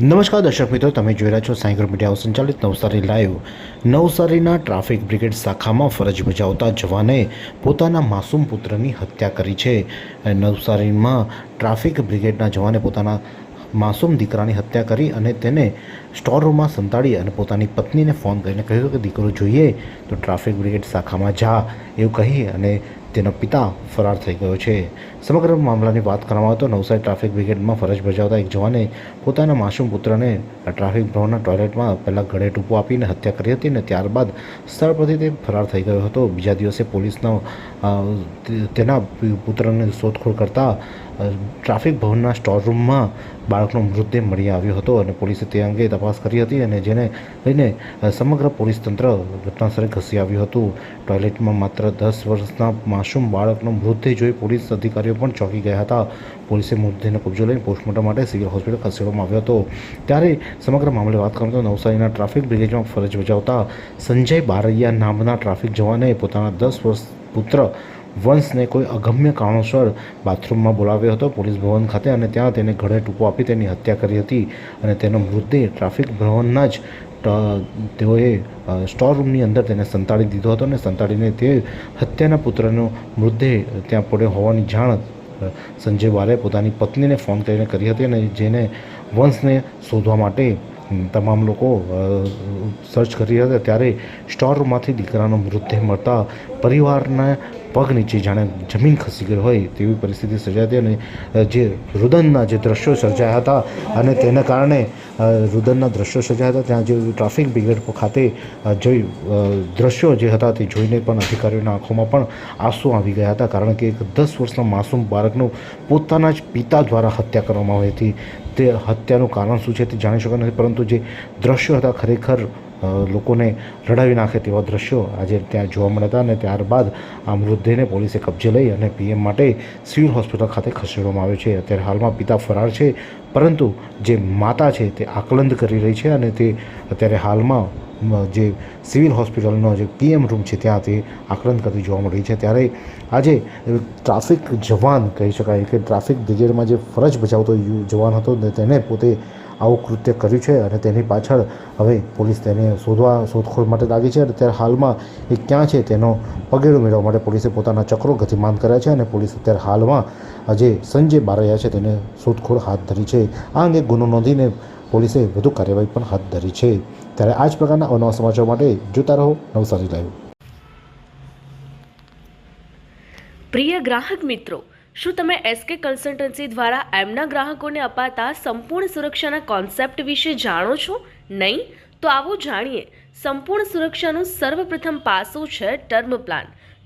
નમસ્કાર દર્શક મિત્રો, તમે જોઈ રહ્યા છો સાયકલ મીડિયા સંચાલિત નવસારી લાઈવ. નવસારીના ટ્રાફિક બ્રિગેડ શાખામાં ફરજ બજાવતા જવાને પોતાના માસૂમ પુત્રની હત્યા કરી છે. નવસારીમાં ટ્રાફિક બ્રિગેડના જવાને પોતાના માસૂમ દીકરાની હત્યા કરી અને તેને સ્ટોર રૂમમાં સંતાડી અને પોતાની પત્નીને ફોન કરીને કહ્યું કે, દીકરો, જોઈએ તો ટ્રાફિક બ્રિગેડ શાખામાં જા, એવું કહી અને તેનો પિતા ફરાર થઈ ગયો છે. સમગ્ર મામલાની વાત કરવામાં આવે તો નવસારી ટ્રાફિક બ્રિગેડમાં ફરજ બજાવતા એક જવાને પોતાના માસૂમ પુત્રને ટ્રાફિક ભવનના ટોયલેટમાં પહેલાં ગળે ટૂંપો આપીને હત્યા કરી હતી અને ત્યારબાદ સ્થળ પરથી તે ફરાર થઈ ગયો હતો. બીજા દિવસે પોલીસનો તેના પુત્રને શોધખોળ કરતા ટ્રાફિક ભવનના સ્ટોર રૂમમાં બાળકનો મૃતદેહ મળી આવ્યો હતો અને પોલીસે તે અંગે તપાસ કરી હતી અને જેને લઈને સમગ્ર પોલીસ તંત્ર ઘટનાસ્થળે ઘસી આવ્યું હતું. ટોયલેટમાં માત્ર દસ વર્ષના માસૂમ બાળકનો મૃતદેહ જોઈ પોલીસ અધિકારીઓ પણ ચોંકી ગયા હતા. પોલીસે મૃતદેહનો કબજો લઈને પોસ્ટમોર્ટમ માટે સિવિલ હોસ્પિટલ ખસેડવામાં આવ્યો હતો. ત્યારે સમગ્ર મામલે વાત કરવામાં તો નવસારીના ટ્રાફિક બ્રિગેડમાં ફરજ બજાવતા સંજય બારૈયા નામના ટ્રાફિક જવાને પોતાના દસ વર્ષ પુત્ર વંશને કોઈ અગમ્ય કારણોસર બાથરૂમમાં બોલાવ્યો હતો. પોલીસ ભવન ખાતે અને ત્યાં તેને ઘરે ટૂંકો આપી તેની હત્યા કરી હતી અને તેનો મૃતદેહ ટ્રાફિક ભવનના જ તેઓએ અ, સ્ટોર રૂમની અંદર તેને સંતાડી દીધો હતો અને સંતાડીને તે હત્યાના પુત્રનો મૃતદેહ ત્યાં પડ્યો હોવાની જાણ સંજય બારે પોતાની પત્નીને ફોન કરીને કરી હતી અને જેને વંશને શોધવા માટે તમામ લોકો સર્ચ કરી હતા. ત્યારે સ્ટોર રૂમમાંથી દીકરાનો મૃતદેહ મળતા પરિવારના પગ નીચે જાણે જમીન ખસી ગઈ હોય તેવી પરિસ્થિતિ સર્જાઈ હતી અને જે રુદનના જે દ્રશ્યો સર્જાયા હતા અને તેના કારણે રુદનના દ્રશ્યો સર્જાયા હતા, ત્યાં જે ટ્રાફિક બ્રિગેડ ખાતે જોઈ દ્રશ્યો જે હતા તે જોઈને પણ અધિકારીઓના આંખોમાં પણ આંસુ આવી ગયા હતા, કારણ કે એક દસ વર્ષના માસૂમ બાળકનું પોતાના જ પિતા દ્વારા હત્યા કરવામાં આવી હતી. તે હત્યાનું કારણ શું છે તે જાણી શકાય નથી, પરંતુ જે દ્રશ્યો હતા ખરેખર લોકોને રડાવી નાખે તેવા દ્રશ્યો આજે ત્યાં જોવા મળ્યા હતા અને ત્યારબાદ આ મૃતદેહને પોલીસે કબજે લઈ અને પીએમ માટે સિવિલ હોસ્પિટલ ખાતે ખસેડવામાં આવ્યો છે. અત્યારે હાલમાં પિતા ફરાર છે, પરંતુ જે માતા છે તે આકલંદ કરી રહી છે અને તે અત્યારે હાલમાં જે સિવિલ હોસ્પિટલનો જે પીએમ રૂમ છે ત્યાં તે આકલંદ કરતી જોવા મળી છે. ત્યારે આજે ટ્રાફિક જવાન કહી શકાય કે ટ્રાફિક બ્રિગેડમાં જે ફરજ બજાવતો જવાન હતો તેને પોતે આવું કૃત્ય કર્યું છે અને તેની પાછળ હવે પોલીસ તેને શોધવા, શોધખોળ માટે લાગી છે અને ત્યારે હાલમાં એ ક્યાં છે તેનો પગેડો મેળવવા માટે પોલીસે પોતાના ચક્રો ગતિમાન કર્યા છે અને પોલીસ અત્યારે હાલમાં જે સંજય બારૈયા છે તેને શોધખોળ હાથ ધરી છે. આ અંગે ગુનો નોંધીને પોલીસે વધુ કાર્યવાહી પણ હાથ ધરી છે. ત્યારે આ જ પ્રકારના અવનવા સમાચાર માટે જોતા રહો નવસારી લાઈવ. પ્રિય ગ્રાહક મિત્રો, શું તમે એસકે કન્સલ્ટન્સી દ્વારા એમના ગ્રાહકોને અપાતા સંપૂર્ણ સુરક્ષાના કોન્સેપ્ટ વિશે જાણો છો? નહીં? તો આવો જાણીએ. સંપૂર્ણ સુરક્ષાનું સર્વપ્રથમ પાસું છે ટર્મ પ્લાન.